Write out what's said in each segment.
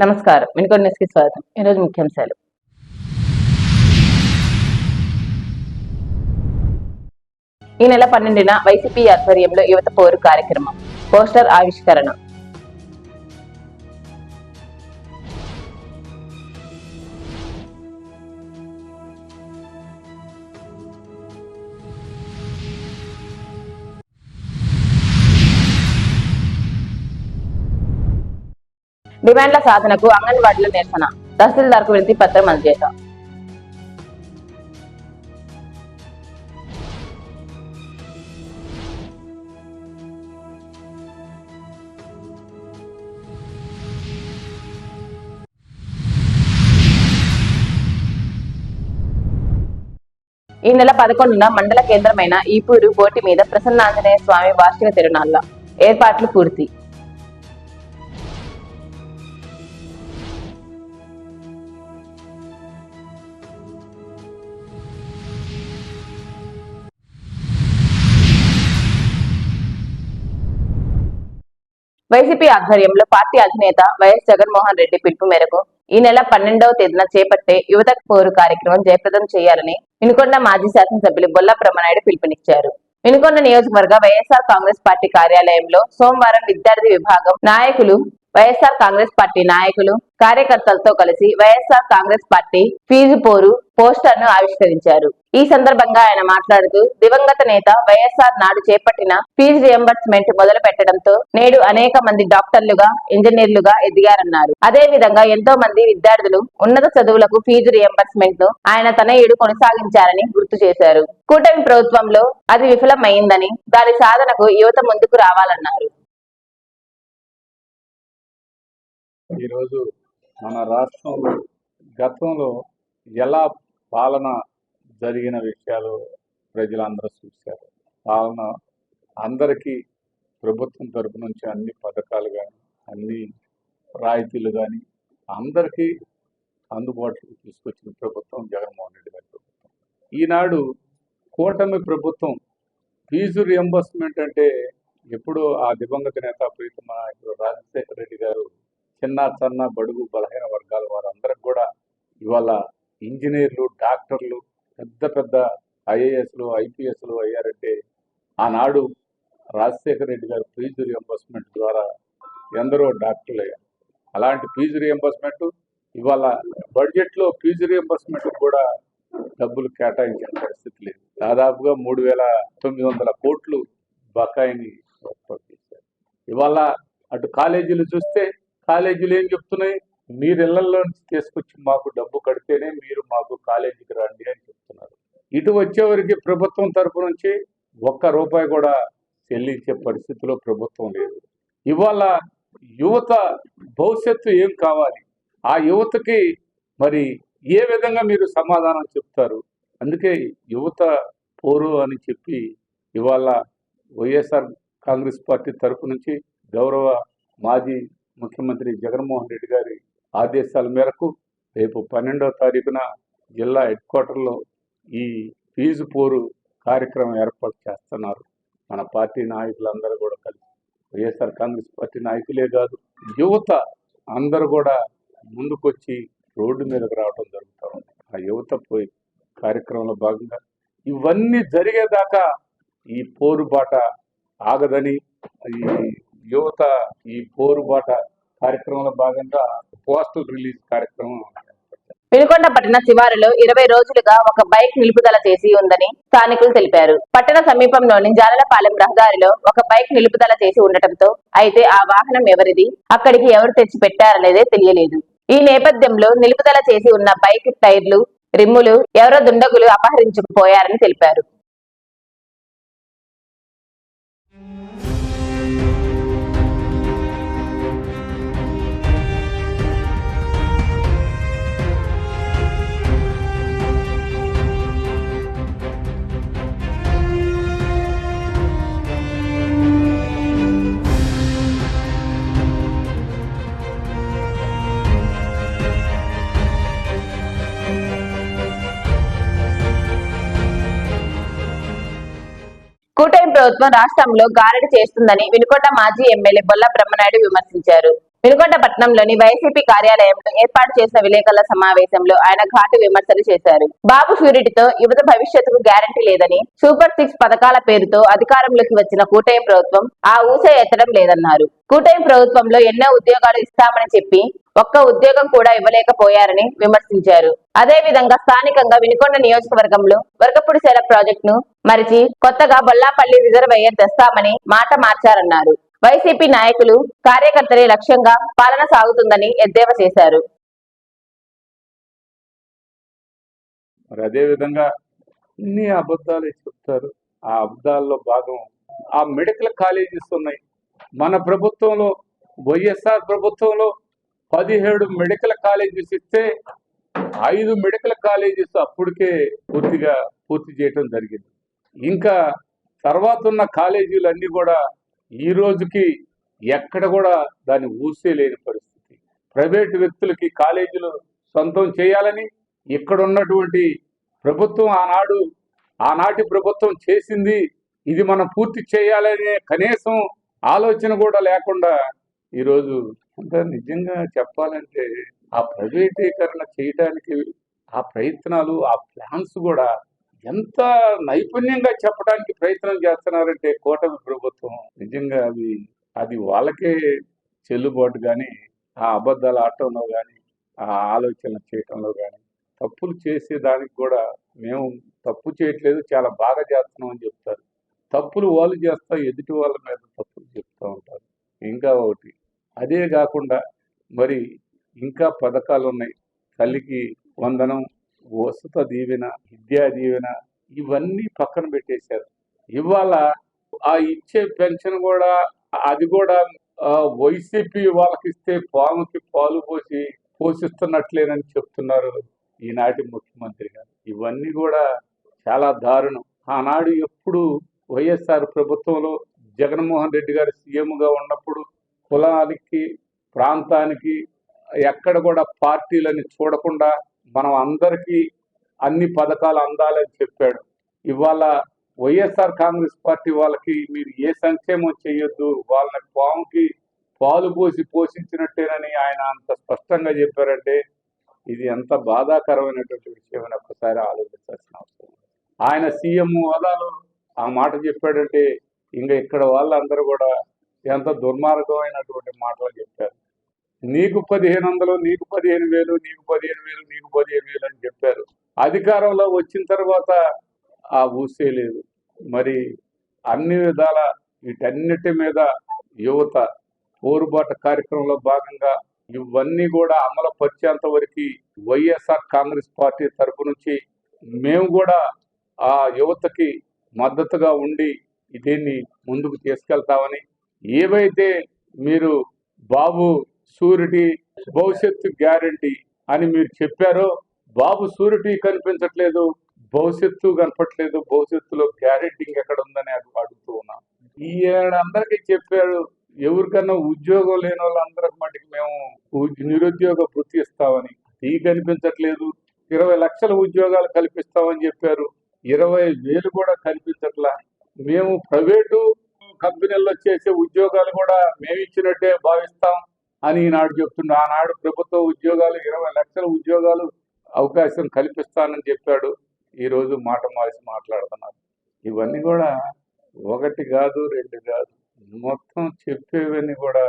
నమస్కారం. మినికోడ్ న్యూస్కి స్వాగతం. ఈరోజు ముఖ్యాంశాలు. ఈ నెల పన్నెండున వైసీపీ ఆధ్వర్యంలో యువత పోరు కార్యక్రమం. పోస్టర్ ఆవిష్కరణ. డిమాండ్ల సాధనకు అంగన్వాడీల నిరసన. తహసీల్దార్కు వినతి పత్రం అందజేశాం ఈ నెల పదకొండున మండల కేంద్రమైన ఈపూరు బోటి మీద ప్రసన్నాంజనేయ స్వామి వార్షిక తిరునాళ్ళ. ఏర్పాట్లు పూర్తి. వైసీపీ ఆధ్వర్యంలో పార్టీ అధినేత వైఎస్ జగన్మోహన్ రెడ్డి పిలుపు మేరకు ఈ నెల పన్నెండవ తేదీన చేపట్టే యువత పోరు కార్యక్రమం జయప్రదం చేయాలని వినుకొండ మాజీ శాసనసభ్యులు బొల్ల బ్రహ్మనాయుడు పిలుపునిచ్చారు. వినుకొండ నియోజకవర్గ వైఎస్ఆర్ కాంగ్రెస్ పార్టీ కార్యాలయంలో సోమవారం విద్యార్థి విభాగం నాయకులు వైఎస్ఆర్ కాంగ్రెస్ పార్టీ నాయకులు కార్యకర్తలతో కలిసి వైఎస్ఆర్ కాంగ్రెస్ పార్టీ ఫీజు పోరు పోస్టర్ను ఆవిష్కరించారు. ఈ సందర్భంగా ఆయన మాట్లాడుతూ దివంగత నేత వైఎస్ఆర్ నాడు చేపట్టిన ఫీజు రియంబర్స్మెంట్ మొదలు పెట్టడంతో నేడు అనేక మంది డాక్టర్లుగా ఇంజనీర్లుగా ఎదిగారన్నారు. అదే విధంగా ఎంతో మంది విద్యార్థులు ఉన్నత చదువులకు ఫీజు రియంబర్స్మెంట్ను ఆయన తనయుడు కొనసాగించారని గుర్తు చేశారు. కూటమి ప్రభుత్వంలో అది విఫలమైందని దాని సాధనకు యువత ముందుకు రావాలన్నారు. ఈరోజు మన రాష్ట్రంలో గతంలో ఎలా పాలన జరిగిన విషయాలు ప్రజలందరూ చూశారు. పాలన అందరికీ ప్రభుత్వం తరపు నుంచి అన్ని పథకాలు కానీ అన్ని రాయితీలు కానీ అందరికీ అందుబాటులోకి తీసుకొచ్చిన ప్రభుత్వం జగన్మోహన్ రెడ్డి గారి ప్రభుత్వం. ఈనాడు కూటమి ప్రభుత్వం ఫీజు రియంబర్స్మెంట్ అంటే ఎప్పుడో ఆ దివంగత నేత ప్రీతమ నాయకుడు రాజశేఖర రెడ్డి గారు చిన్న చిన్న బడుగు బలహీన వర్గాల వారందరికి కూడా ఇవాళ ఇంజనీర్లు డాక్టర్లు పెద్ద పెద్ద ఐఏఎస్లు ఐపీఎస్లు అయ్యారంటే ఆనాడు రాజశేఖర రెడ్డి గారు ఫీజు రియంబర్స్మెంట్ ద్వారా ఎందరో డాక్టర్లు అయ్యారు. అలాంటి ఫీజు రియంబర్స్మెంట్ ఇవాళ బడ్జెట్లో ఫీజు రియంబర్స్మెంట్ కూడా డబ్బులు కేటాయించిన పరిస్థితి లేదు. దాదాపుగా మూడు వేల తొమ్మిది వందల కోట్లు బకాయిని ఏర్పాటు చేశారు. ఇవాళ అటు కాలేజీలు చూస్తే కాలేజీలు ఏం చెప్తున్నాయి? మీరు ఇళ్ళలో నుంచి తీసుకొచ్చి మాకు డబ్బు కడితేనే మీరు మాకు కాలేజీకి రండి అని చెప్తున్నారు. ఇటు వచ్చేవరకు ప్రభుత్వం తరపు నుంచి ఒక్క రూపాయి కూడా చెల్లించే పరిస్థితిలో ప్రభుత్వం లేదు. ఇవాళ యువత భవిష్యత్తు ఏం కావాలి? ఆ యువతకి మరి ఏ విధంగా మీరు సమాధానం చెప్తారు? అందుకే యువత పోరు అని చెప్పి ఇవాళ వైఎస్ఆర్ కాంగ్రెస్ పార్టీ తరపు నుంచి గౌరవ మాజీ ముఖ్యమంత్రి జగన్మోహన్ రెడ్డి గారి ఆదేశాల మేరకు రేపు పన్నెండవ తారీఖున జిల్లా హెడ్ క్వార్టర్లో ఈ ఫీజు పోరు కార్యక్రమం ఏర్పాటు చేస్తున్నారు. మన పార్టీ నాయకులందరూ కూడా కలిసి వైఎస్ఆర్ కాంగ్రెస్ పార్టీ నాయకులే కాదు యువత అందరూ కూడా ముందుకొచ్చి రోడ్డు మీదకు రావడం జరుగుతూ ఉంది. ఆ యువత పోయి కార్యక్రమంలో భాగంగా ఇవన్నీ జరిగేదాకా ఈ పోరుబాట ఆగదని ఈ యువత ఈ పోరుబాట కార్యక్రమంలో భాగంగా పోస్టర్ రిలీజ్ కార్యక్రమం వినుకొండ పట్టణ శివారులో ఇరవై రోజులుగా ఒక బైక్ నిలుపుదల చేసి ఉందని స్థానికులు తెలిపారు. పట్టణ సమీపంలోని జాలలపాలెం రహదారిలో ఒక బైక్ నిలుపుదల చేసి ఉండటంతో అయితే ఆ వాహనం ఎవరిది అక్కడికి ఎవరు తెచ్చి పెట్టారనేదే తెలియలేదు. ఈ నేపథ్యంలో నిలుపుదల చేసి ఉన్న బైక్ టైర్లు రిమ్ములు ఎవరో దుండగులు అపహరించుకుపోయారని తెలిపారు. ప్రభుత్వం రాష్ట్రంలో గారడి చేస్తుందని వినుకొండ మాజీ ఎమ్మెల్యే బొల్ల బ్రహ్మనాయుడు విమర్శించారు. వినుకొండపట్నంలోని వైసీపీ కార్యాలయంలో ఏర్పాటు చేసిన విలేకరుల సమావేశంలో ఆయన ఘాటు విమర్శలు చేశారు. బాబు షూరిటీతో యువత భవిష్యత్తుకు గ్యారంటీ లేదని సూపర్ సిక్స్ పథకాల పేరుతో అధికారంలోకి వచ్చిన కూటమి ప్రభుత్వం ఆ ఊస ఎత్తడం లేదన్నారు. కూటమి ప్రభుత్వంలో ఎన్నో ఉద్యోగాలు ఇస్తామని చెప్పి ఒక్క ఉద్యోగం కూడా ఇవ్వలేకపోయారని విమర్శించారు. అదే విధంగా స్థానికంగా వినుకొండ నియోజకవర్గంలో వరకపుడిసేల ప్రాజెక్టును మరిచి కొత్తగా బొల్లాపల్లి రిజర్వేయర్ తెస్తామని మాట మార్చారన్నారు. వైసీపీ నాయకులు కార్యకర్తలే లక్ష్యంగా పాలన సాగుతుందని ఎద్దేవా చేశారు. మరి అదే విధంగా అన్ని అబద్ధాలు చెప్తారు? ఆ అబద్ధాల్లో భాగం ఆ మెడికల్ కాలేజెస్ ఉన్నాయి. మన ప్రభుత్వంలో వైఎస్ఆర్ ప్రభుత్వంలో పదిహేడు మెడికల్ కాలేజెస్ ఇస్తే ఐదు మెడికల్ కాలేజెస్ అప్పటికే పూర్తిగా పూర్తి చేయటం జరిగింది. ఇంకా తర్వాత ఉన్న కాలేజీలు అన్నీ కూడా ఈ రోజుకి ఎక్కడ కూడా దాన్ని ఊసే లేని పరిస్థితి. ప్రైవేటు వ్యక్తులకి కాలేజీలు సొంతం చేయాలని ఇక్కడ ఉన్నటువంటి ప్రభుత్వం ఆనాడు ఆనాటి ప్రభుత్వం చేసింది ఇది మనం పూర్తి చేయాలనే కనీసం ఆలోచన కూడా లేకుండా ఈరోజు అంటే నిజంగా చెప్పాలంటే ఆ ప్రైవేటీకరణ చేయడానికి ఆ ప్రయత్నాలు ఆ ప్లాన్స్ కూడా ఎంత నైపుణ్యంగా చెప్పడానికి ప్రయత్నం చేస్తున్నారంటే కూటమి ప్రభుత్వం నిజంగా అవి అది వాళ్ళకే చెల్లుబాటు కానీ ఆ అబద్ధాలు ఆడటంలో కానీ ఆ ఆలోచన చేయటంలో కానీ తప్పులు చేసే దానికి కూడా మేము తప్పు చేయట్లేదు చాలా బాగా చేస్తున్నాం అని చెప్తారు. తప్పులు వాళ్ళు చేస్తా ఎదుటి వాళ్ళ మీద తప్పులు చెప్తూ ఉంటారు. ఇంకా ఒకటి అదే కాకుండా మరి ఇంకా పథకాలు ఉన్నాయి. తల్లికి వందనం వసత దీవెన విద్యా దీవెన ఇవన్నీ పక్కన పెట్టేశారు. ఇవాళ ఆ ఇచ్చే పెన్షన్ కూడా అది కూడా వైసీపీ వాళ్ళకి ఇస్తే పాముకి పాలు పోసి పోషిస్తున్నట్లేనని చెప్తున్నారు ఈనాటి ముఖ్యమంత్రి గారు. ఇవన్నీ కూడా చాలా దారుణం. ఆనాడు ఎప్పుడు వైఎస్ఆర్ ప్రభుత్వంలో జగన్మోహన్ రెడ్డి గారు సీఎంగా ఉన్నప్పుడు కులానికి ప్రాంతానికి ఎక్కడ కూడా పార్టీలని చూడకుండా మనం అందరికీ అన్ని పథకాలు అందాలని చెప్పాడు. ఇవాళ వైఎస్ఆర్ కాంగ్రెస్ పార్టీ వాళ్ళకి మీరు ఏ సంక్షేమం చేయొద్దు వాళ్ళని పాముకి పాలు పోసి పోషించినట్టేనని ఆయన అంత స్పష్టంగా చెప్పారంటే ఇది ఎంత బాధాకరమైనటువంటి విషయం అని ఒక్కసారి ఆలోచించాల్సిన అవసరం ఆయన సీఎం హోదాలో ఆ మాట చెప్పాడంటే ఇంకా ఇక్కడ వాళ్ళందరూ కూడా ఎంత దుర్మార్గమైనటువంటి మాటలు చెప్పారు. నీకు పదిహేను వందలు నీకు పదిహేను వేలు నీకు పదిహేను వేలు నీకు పదిహేను వేలు అని చెప్పారు. అధికారంలో వచ్చిన తర్వాత ఆ ఊసే లేదు. మరి అన్ని విధాల వీటన్నిటి మీద యువత పోరుబాట కార్యక్రమంలో భాగంగా ఇవన్నీ కూడా అమలు పరిచేంత వరకు వైఎస్ఆర్ కాంగ్రెస్ పార్టీ తరపు నుంచి మేము కూడా ఆ యువతకి మద్దతుగా ఉండి దీన్ని ముందుకు తీసుకెళ్తామని ఏవైతే మీరు బాబు సూరిటీ భవిష్యత్తు గ్యారంటీ అని మీరు చెప్పారో బాబు సూరిటీ కనిపించట్లేదు భవిష్యత్తు కనపట్లేదు భవిష్యత్తులో గ్యారెంటీ ఎక్కడ ఉందని అడుగుతూ ఉన్నాం. ఈ ఏడు అందరికీ చెప్పారు ఎవరికన్నా ఉద్యోగం లేని వాళ్ళందరికి మటుకు మేము నిరుద్యోగ వృత్తి ఇస్తామని. ఈ కనిపించట్లేదు ఇరవై లక్షల ఉద్యోగాలు కల్పిస్తామని చెప్పారు ఇరవై వేలు కూడా కల్పించట్లా మేము ప్రైవేటు కంపెనీల్లో చేసే ఉద్యోగాలు కూడా మేము ఇచ్చినట్టే భావిస్తాం. అని ఈనాడు చెప్తుండే. ఆనాడు ప్రభుత్వ ఉద్యోగాలు ఇరవై లక్షల ఉద్యోగాలు అవకాశం కల్పిస్తానని చెప్పాడు. ఈ రోజు మాట మార్చి మాట్లాడుతున్నారు. ఇవన్నీ కూడా ఒకటి కాదు రెండు కాదు మొత్తం చెప్పేవన్నీ కూడా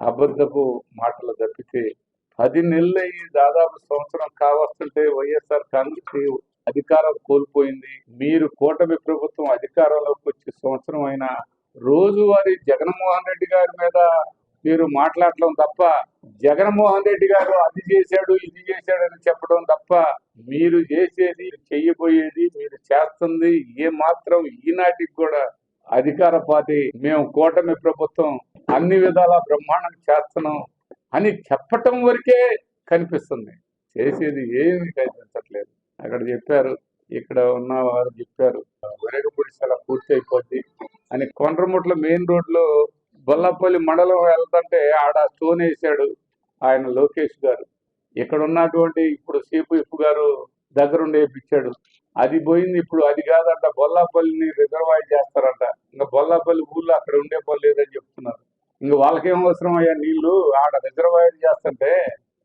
అబద్ధపు మాటలు తప్పితే పది నెలలు అయ్యి దాదాపు సంవత్సరం కావస్తుంటే వైఎస్ఆర్ కాంగ్రెస్ అధికారం కోల్పోయింది? మీరు కూటమి ప్రభుత్వం అధికారంలోకి వచ్చి సంవత్సరం అయినా రోజువారీ జగన్మోహన్ రెడ్డి గారి మీద మీరు మాట్లాడటం తప్ప జగన్మోహన్ రెడ్డి గారు అది చేశాడు ఇది చేశాడు అని చెప్పడం తప్ప మీరు చేసేది చెయ్యబోయేది మీరు చేస్తుంది ఏ మాత్రం ఈనాటికి కూడా అధికార పార్టీ మేము కూటమి ప్రభుత్వం అన్ని విధాల బ్రహ్మాండం చేస్తున్నాం అని చెప్పటం వరకే కనిపిస్తుంది. చేసేది ఏమీ కనిపించట్లేదు. అక్కడ చెప్పారు ఇక్కడ ఉన్న వారు చెప్పారు చాలా పూర్తి అయిపోద్ది అని కొండ్రముట్ల మెయిన్ రోడ్ లో బొల్లపల్లి మండలం వెళ్తుంటే ఆడ స్టోన్ వేసాడు ఆయన లోకేష్ గారు. ఇక్కడ ఉన్నటువంటి ఇప్పుడు సిపిఎఫ్ గారు దగ్గరుండి వేయించాడు అది పోయింది ఇప్పుడు అది కాదంట బొల్లాపల్లిని రిజర్వాయర్ చేస్తారంట. ఇంకా బొల్లాపల్లి ఊళ్ళో అక్కడ ఉండే పని లేదని చెప్తున్నారు. ఇంక వాళ్ళకేం అవసరం అయ్యా? నీళ్ళు ఆడ రిజర్వాయర్ చేస్తుంటే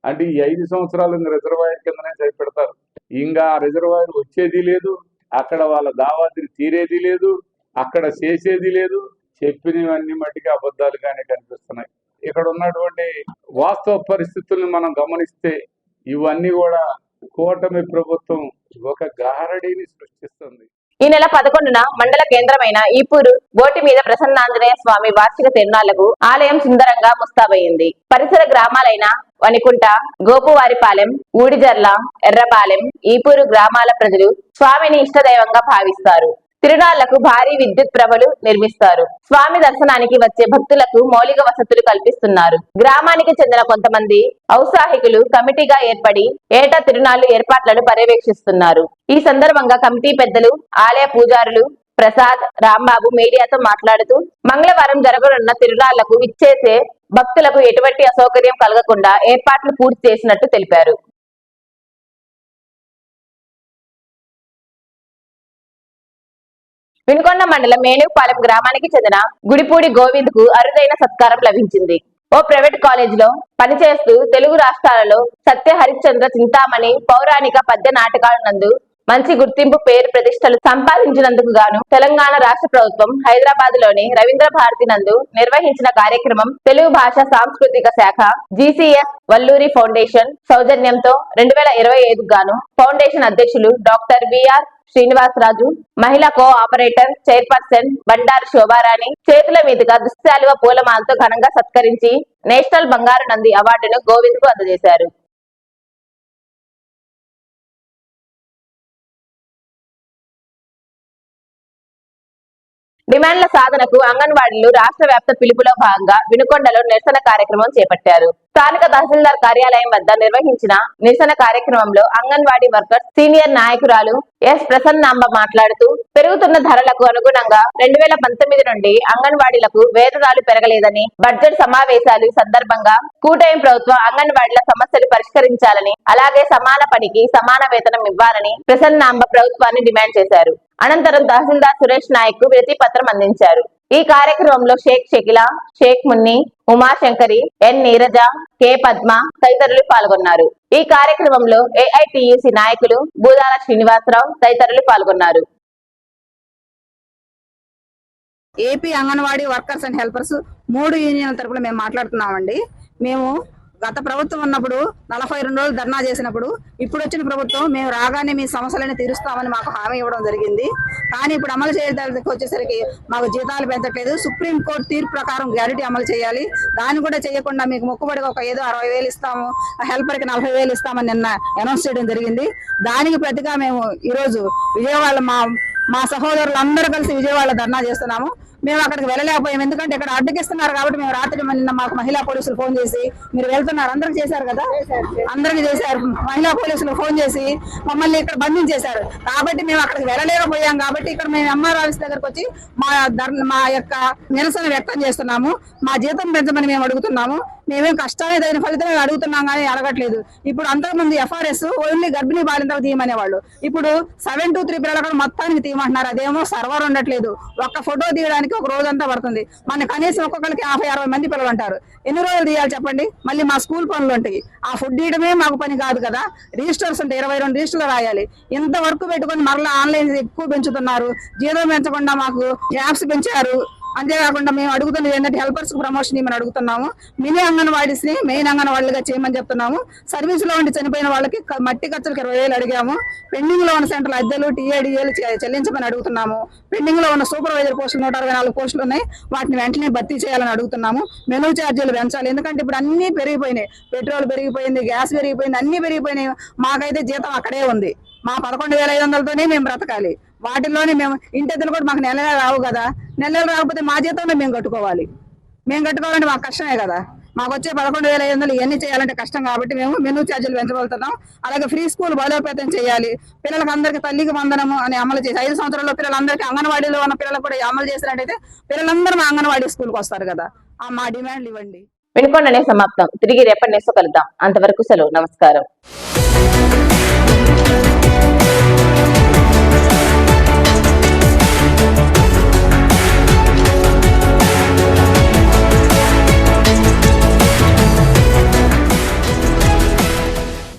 అంటే ఈ ఐదు సంవత్సరాలు ఇంక రిజర్వాయర్ కిందనే చేపెడతారు ఇంకా ఆ రిజర్వాయర్ వచ్చేది లేదు అక్కడ వాళ్ళ దావాదిని తీరేది లేదు అక్కడ చేసేది లేదు చెప్పినవన్నీ మట్టికి అబద్ధాలుగానే కనిపిస్తున్నాయి. ఇక్కడ ఉన్నటువంటి వాస్తవ పరిస్థితుల్ని మనం గమనిస్తే ఇవన్నీ కూడా కూటమి ప్రభుత్వం ఒక గారడీని సృష్టిస్తుంది. ఈ నెల పదకొండున మండల కేంద్రమైన ఈపూరు బోటి మీద ప్రసన్నాంజనేయ స్వామి వార్షిక తిరునాళ్ళకు ఆలయం సుందరంగా ముస్తాబయింది. పరిసర గ్రామాలైన వనికుంట గోపువారిపాలెం ఊడిజర్ల ఎర్రపాలెం ఈపూరు గ్రామాల ప్రజలు స్వామిని ఇష్టదైవంగా భావిస్తారు. తిరునాళ్ళకు భారీ విద్యుత్ ప్రభలు నిర్మిస్తారు. స్వామి దర్శనానికి వచ్చే భక్తులకు మౌలిక వసతులు కల్పిస్తున్నారు. గ్రామానికి చెందిన కొంతమంది ఔత్సాహికులు కమిటీగా ఏర్పడి ఏటా తిరునాళ్ళు ఏర్పాట్లను పర్యవేక్షిస్తున్నారు. ఈ సందర్భంగా కమిటీ పెద్దలు ఆలయ పూజారులు ప్రసాద్ రాంబాబు మీడియాతో మాట్లాడుతూ మంగళవారం జరగనున్న తిరునాళ్ళకు విచ్చేసే భక్తులకు ఎటువంటి అసౌకర్యం కలగకుండా ఏర్పాట్లు పూర్తి చేసినట్టు తెలిపారు. వినుకొండ మండలం మేనుపాలెం గ్రామానికి చెందిన గుడిపూడి గోవింద్కు అరుదైన సత్కారం లభించింది. ఓ ప్రైవేట్ కాలేజ్లో పనిచేస్తూ తెలుగు రాష్ట్రాలలో సత్య హరిశ్చంద్ర చింతామణి పౌరాణిక పద్య నాటకాల నందు మంచి గుర్తింపు పేరు ప్రతిష్టలు సంపాదించినందుకు గాను తెలంగాణ రాష్ట్ర ప్రభుత్వం హైదరాబాద్లోని రవీంద్ర భారతి నందు నిర్వహించిన కార్యక్రమం తెలుగు భాష సాంస్కృతిక శాఖ జీసీఎస్ వల్లూరి ఫౌండేషన్ సౌజన్యంతో రెండు వేల ఇరవై ఐదు గాను ఫౌండేషన్ అధ్యక్షులు డాక్టర్ విఆర్ శ్రీనివాసరాజు మహిళా co operator chairperson Bandaru Shobharani చేతుల మీదుగా దుశ్శాలువ పూలమాలతో ఘనంగా సత్కరించి నేషనల్ బంగారు నంది అవార్డును గోవింద్కు అందజేశారు. డిమాండ్ల సాధనకు అంగన్వాడీలు రాష్ట్ర వ్యాప్త పిలుపులో భాగంగా వినుకొండలో నిరసన కార్యక్రమం చేపట్టారు. స్థానిక తహసీల్దార్ కార్యాలయం వద్ద నిర్వహించిన నిరసన కార్యక్రమంలో అంగన్వాడీ వర్కర్స్ సీనియర్ నాయకురాలు ఎస్ ప్రసన్నాంబ మాట్లాడుతూ పెరుగుతున్న ధరలకు అనుగుణంగా రెండు వేల పంతొమ్మిది నుండి అంగన్వాడీలకు వేతనాలు పెరగలేదని బడ్జెట్ సమావేశాలు సందర్భంగా కూటమి ప్రభుత్వం అంగన్వాడీల సమస్యలు పరిష్కరించాలని అలాగే సమాన పనికి సమాన వేతనం ఇవ్వాలని ప్రసన్నాంబ ప్రభుత్వాన్ని డిమాండ్ చేశారు. అనంతరం తహసీల్దార్ సురేష్ నాయక్కు వినతి పత్రం అందించారు. ఈ కార్యక్రమంలో షేక్ షకిల షేక్ మున్ని ఉమాశంకరి ఎన్ నీరజ కె పద్మ తదితరులు పాల్గొన్నారు. ఈ కార్యక్రమంలో ఏఐటియుసి నాయకులు బూదాల శ్రీనివాసరావు తదితరులు పాల్గొన్నారు. AP anganwadi workers and helpers మూడు యూనియన్ల తరపున మేము మాట్లాడుతున్నామండి. మేము గత ప్రభుత్వం ఉన్నప్పుడు నలభై రెండు రోజులు ధర్నా చేసినప్పుడు ఇప్పుడు వచ్చిన ప్రభుత్వం మేము రాగానే మీ సమస్యలను తీరుస్తామని మాకు హామీ ఇవ్వడం జరిగింది. కానీ ఇప్పుడు అమలు చేయడానికి వచ్చేసరికి మాకు జీతాలు పెంచట్లేదు. సుప్రీం కోర్టు తీర్పు ప్రకారం గ్యారెంటీ అమలు చేయాలి. దాన్ని కూడా చేయకుండా మీకు మొక్కుబడిగా ఒక ఏదో అరవై వేలు ఇస్తాము హెల్పర్కి నలభై వేలు ఇస్తామని నిన్న అనౌన్స్ చేయడం జరిగింది. దానికి ప్రతిగా మేము ఈరోజు విజయవాడ మా మా సహోదరులందరూ కలిసి విజయవాడ ధర్నా చేస్తున్నాము. మేము అక్కడికి వెళ్ళలేకపోయాం. ఎందుకంటే ఇక్కడ అడ్డగిస్తున్నారు కాబట్టి మేము రాత్రి నిన్న మాకు మహిళా పోలీసులు ఫోన్ చేసి మీరు వెళ్తున్నారు అందరికి చేశారు కదా? అందరికి చేశారు. మహిళా పోలీసులు ఫోన్ చేసి మమ్మల్ని ఇక్కడ బంధించేశారు. కాబట్టి మేము అక్కడికి వెళ్ళలేకపోయాం. కాబట్టి ఇక్కడ మేము ఎంఆర్ ఆఫీస్ దగ్గరకు వచ్చి మా ధర్న మా యొక్క నిరసన వ్యక్తం చేస్తున్నాము. మా జీతం పెంచమని మేము అడుగుతున్నాము. మేమేం కష్టాలే తగిన ఫలితమే అడుగుతున్నాం కానీ అడగట్లేదు. ఇప్పుడు అంతకుముందు ఎఫ్ఆర్ఎస్ ఓన్లీ గర్భిణీ బాలింతకు తీయమనేవాళ్ళు. ఇప్పుడు సెవెన్ టూ త్రీ పిల్లలు మొత్తానికి తీయమంటున్నారు. అదేమో సర్వర్ ఉండట్లేదు. ఒక్క ఫోటో తీయడానికి ఒక రోజంతా పడుతుంది. మన కనీసం ఒక్కొక్కరికి యాభై అరవై మంది పిల్లలు అంటారు ఎన్ని రోజులు తీయాలి చెప్పండి? మళ్ళీ మా స్కూల్ పనులు ఉంటాయి. ఆ ఫుడ్ ఇయడమే మాకు పని కాదు కదా. రిజిస్టర్స్ ఉంటాయి. ఇరవై రెండు రిజిస్టర్లు రాయాలి. ఇంత వర్క్ పెట్టుకొని మరలా ఆన్లైన్ ఎక్కువ పెంచుతున్నారు. జీతం పెంచకుండా మాకు యాప్స్ పెంచారు. అంతేకాకుండా మేము అడుగుతున్నది ఏంటంటే హెల్పర్స్ ప్రమోషన్ ఇవ్వమని అడుగుతున్నాము. మినీ అంగన్వాడీస్ని మెయిన్ అంగన్వాడీలుగా చేయమని చెప్తున్నాము. సర్వీస్లో ఉండి చనిపోయిన వాళ్ళకి మట్టి ఖర్చులకు ఇరవై వేలు అడిగాము. పెండింగ్లో ఉన్న సెంటర్ అద్దెలు టీఏడిఏలు చెల్లించమని అడుగుతున్నాము. పెండింగ్లో ఉన్న సూపర్వైజర్ పోస్టులు నూట అరవై నాలుగు పోస్టులు ఉన్నాయి. వాటిని వెంటనే భర్తీ చేయాలని అడుగుతున్నాము. మెనూ ఛార్జీలు పెంచాలి. ఎందుకంటే ఇప్పుడు అన్ని పెరిగిపోయినాయి. పెట్రోల్ పెరిగిపోయింది గ్యాస్ పెరిగిపోయింది అన్ని పెరిగిపోయినాయి. మాకైతే జీతం అక్కడే ఉంది. మా పదకొండు వేల ఐదు వందలతోనే మేము బ్రతకాలి. వాటిల్లోనే మేము ఇంటెద్దలు కూడా మాకు నెల రావు కదా. నెలలు రాకపోతే మా జీతంలో మేము కట్టుకోవాలి. మేము కట్టుకోవాలంటే మాకు కష్టమే కదా. మాకు వచ్చే పదకొండు వేల ఐదు వందలు ఇవన్నీ చేయాలంటే కష్టం కాబట్టి మేము మెనూ ఛార్జీలు పెంచబోతున్నాం అలాగే ఫ్రీ స్కూల్ బలోపేతం చేయాలి. పిల్లలకి అందరికీ తల్లికి వందనము అని అమలు చేసి ఐదు సంవత్సరాల్లో పిల్లలందరికీ అంగన్వాడీలో ఉన్న పిల్లలకు కూడా అమలు చేసినట్టయితే పిల్లలందరూ మా అంగన్వాడీ స్కూల్కి వస్తారు కదా. ఆ మా డిమాండ్లు ఇవ్వండి. వినుకొండనే సమాప్తం. తిరిగి రేపటి నెక్స్ట్ కలుద్దాం. అంతవరకు సెలవు. నమస్కారం.